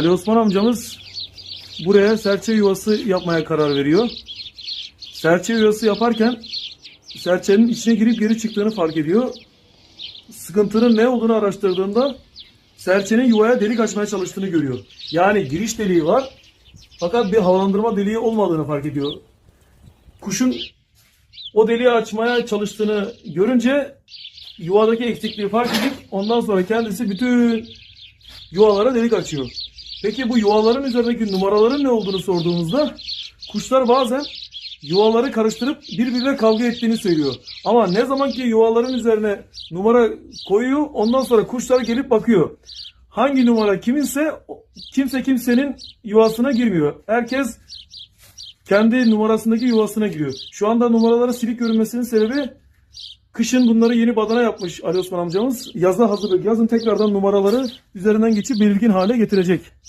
Ali Osman amcamız buraya serçe yuvası yapmaya karar veriyor. Serçe yuvası yaparken serçenin içine girip geri çıktığını fark ediyor. Sıkıntının ne olduğunu araştırdığında serçenin yuvaya delik açmaya çalıştığını görüyor. Yani giriş deliği var fakat bir havalandırma deliği olmadığını fark ediyor. Kuşun o deliği açmaya çalıştığını görünce yuvadaki eksikliği fark edip ondan sonra kendisi bütün yuvalara delik açıyor. Peki bu yuvaların üzerindeki numaraların ne olduğunu sorduğumuzda kuşlar bazen yuvaları karıştırıp birbirine kavga ettiğini söylüyor. Ama ne zaman ki yuvaların üzerine numara koyuyor ondan sonra kuşlar gelip bakıyor. Hangi numara kiminse kimse kimsenin yuvasına girmiyor. Herkes kendi numarasındaki yuvasına giriyor. Şu anda numaraları silik görünmesinin sebebi kışın bunları yeni badana yapmış Ali Osman amcamız. Yaza hazırlık. Yazın tekrardan numaraları üzerinden geçip belirgin hale getirecek.